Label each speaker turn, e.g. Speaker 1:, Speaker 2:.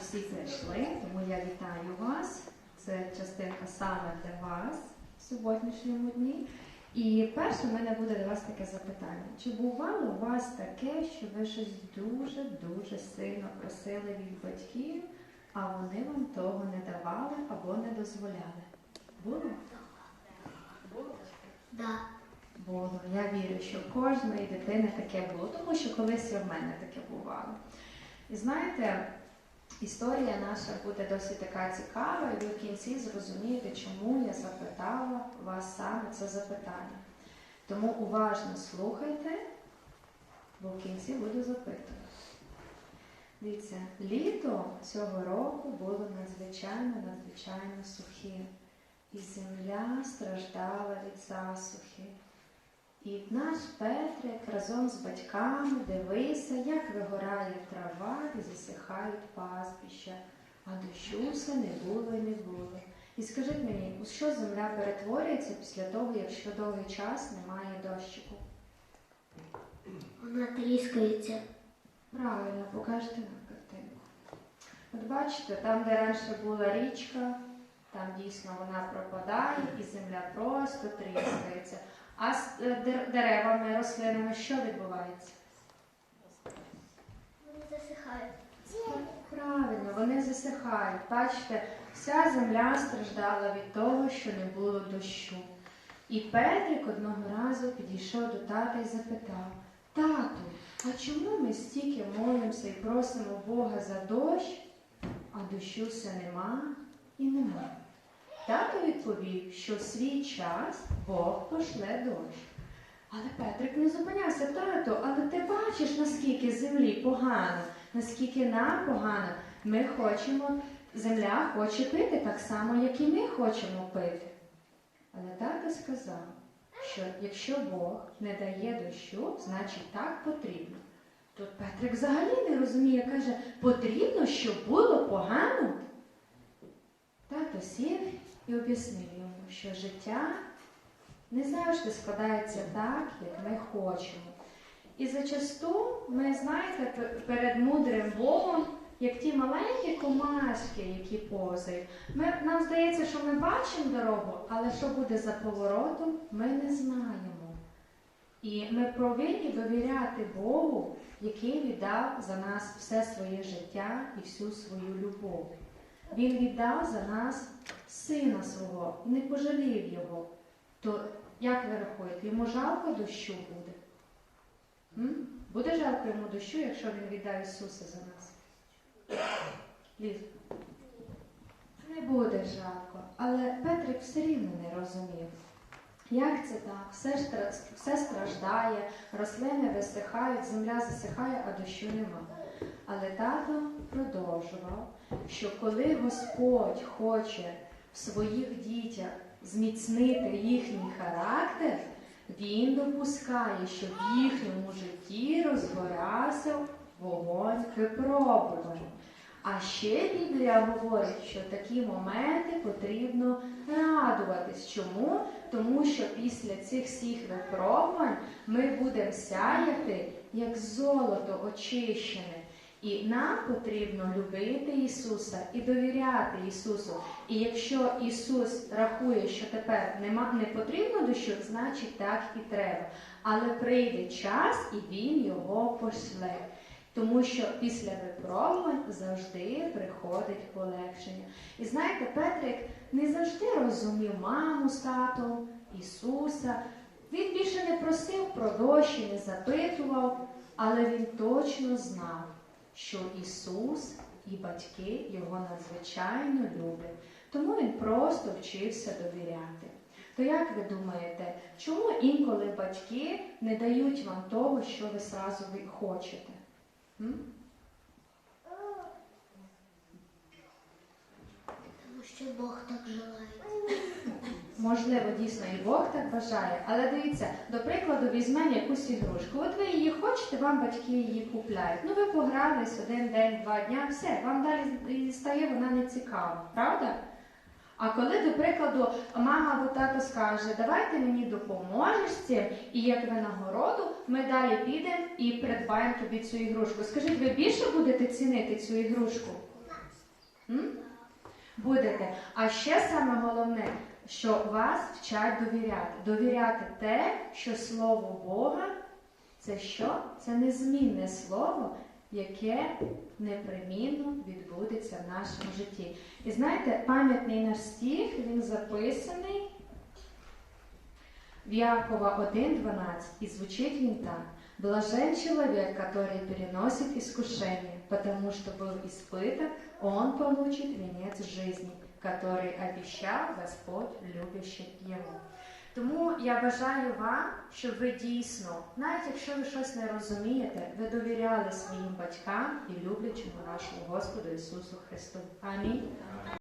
Speaker 1: всі прийшли, тому я вітаю вас. Це частинка саме для вас в сьогоднішньому дні. І перше в мене буде до вас таке запитання. Чи бувало у вас таке, що ви щось дуже-дуже сильно просили від батьків, а вони вам того не давали або не дозволяли? Було? Було?
Speaker 2: Да.
Speaker 1: Було. Я вірю, що в кожної дитини таке було, тому що колись і в мене таке бувало. І знаєте, історія наша буде досить така цікава, і ви в кінці зрозумієте, чому я запитала вас саме це запитання. Тому уважно слухайте, бо в кінці буду запитувати. Дивіться, літо цього року було надзвичайно, надзвичайно сухе, і земля страждала від засухи. І наш Петрик разом з батьками дивився, як вигорає трава і засихають пастбища, а дощу все не було і не було. І скажіть мені, у що земля перетворюється після того, якщо довгий час немає дощику?
Speaker 2: Вона тріскається.
Speaker 1: Правильно, покажете нам картинку. От бачите, там, де раніше була річка, там дійсно вона пропадає і земля просто тріскається. А з е, деревами, рослинами що відбувається?
Speaker 2: Вони засихають.
Speaker 1: Правильно, вони засихають. Бачите, вся земля страждала від того, що не було дощу. І Петрик одного разу підійшов до тата і запитав: Тату, а чому ми стільки молимося і просимо Бога за дощ, а дощу все нема і нема? Тато відповів, що в свій час Бог пошле дощ. Але Петрик не зупинявся, тато, але ти бачиш, наскільки землі погано, наскільки нам погано. Ми хочемо, земля хоче пити так само, як і ми хочемо пити. Але тато сказав, що якщо Бог не дає дощу, значить так потрібно. Тут Петрик взагалі не розуміє, каже, потрібно, щоб було погано. Тато сів і об'яснив йому, що життя не завжди складається так, як ми хочемо. І зачасту ми, знаєте, перед мудрим Богом, як ті маленькі комашки, які позають. Ми, нам здається, що ми бачимо дорогу, але що буде за поворотом, ми не знаємо. І ми повинні довіряти Богу, який віддав за нас все своє життя і всю свою любов. Він віддав за нас сина свого, не пожалів його. То як ви рахуєте, йому жалко дощу буде? М? Буде жалко йому дощу, якщо він віддав Ісуса за нас? Ліз? Не буде жалко. Але Петрик все рівно не розумів. Як це так? Все, все страждає, рослини висихають, земля засихає, а дощу нема. Але тато продовжував, що коли Господь хоче в своїх дітях зміцнити їхній характер, він допускає, щоб в їхньому житті розгорався вогонь випробувань. А ще Біблія говорить, що такі моменти потрібно радуватись. Чому? Тому що після цих всіх випробувань ми будемо сяяти як золото очищене. І нам потрібно любити Ісуса і довіряти Ісусу. І якщо Ісус рахує, що тепер нема, не потрібно дощу, значить так і треба. Але прийде час і Він його пошле. Тому що після випробувань завжди приходить полегшення. І знаєте, Петрик не завжди розумів маму з татом, Ісуса. Він більше не просив про дощ і не запитував, але він точно знав, що Ісус і батьки його надзвичайно люблять. Тому він просто вчився довіряти. То як ви думаєте, чому інколи батьки не дають вам того, що ви зразу хочете? М?
Speaker 2: Тому що Бог так желає.
Speaker 1: Можливо, дійсно і Бог так бажає, але дивіться, до прикладу, візьмемо якусь ігрушку. От ви її хочете, вам батьки її купляють. Ну ви погрались один день, два дня, все, вам далі стає вона не цікава, правда? А коли, до прикладу, мама або тато скаже, давайте мені допоможеш з цим, і як винагороду, ми далі підемо і придбаємо тобі цю ігрушку. Скажіть, ви більше будете цінити цю ігрушку? М? Будете. А ще саме головне, що вас вчать довіряти. Довіряти те, що слово Бога це що? Це незмінне слово, яке непримінно відбудеться в нашому житті. І знаєте, пам'ятний наш стих, він записаний в Якова 1.12, і звучить він так. Блажен человек, который переносит искушение, потому что был испытан, он получит венец жизни, который обещал Господь любящим Його. Тому я бажаю вам, щоб ви дійсно, навіть якщо ви щось не розумієте, ви довіряли своїм батькам і люблячому нашому Господу Ісусу Христу. Амінь.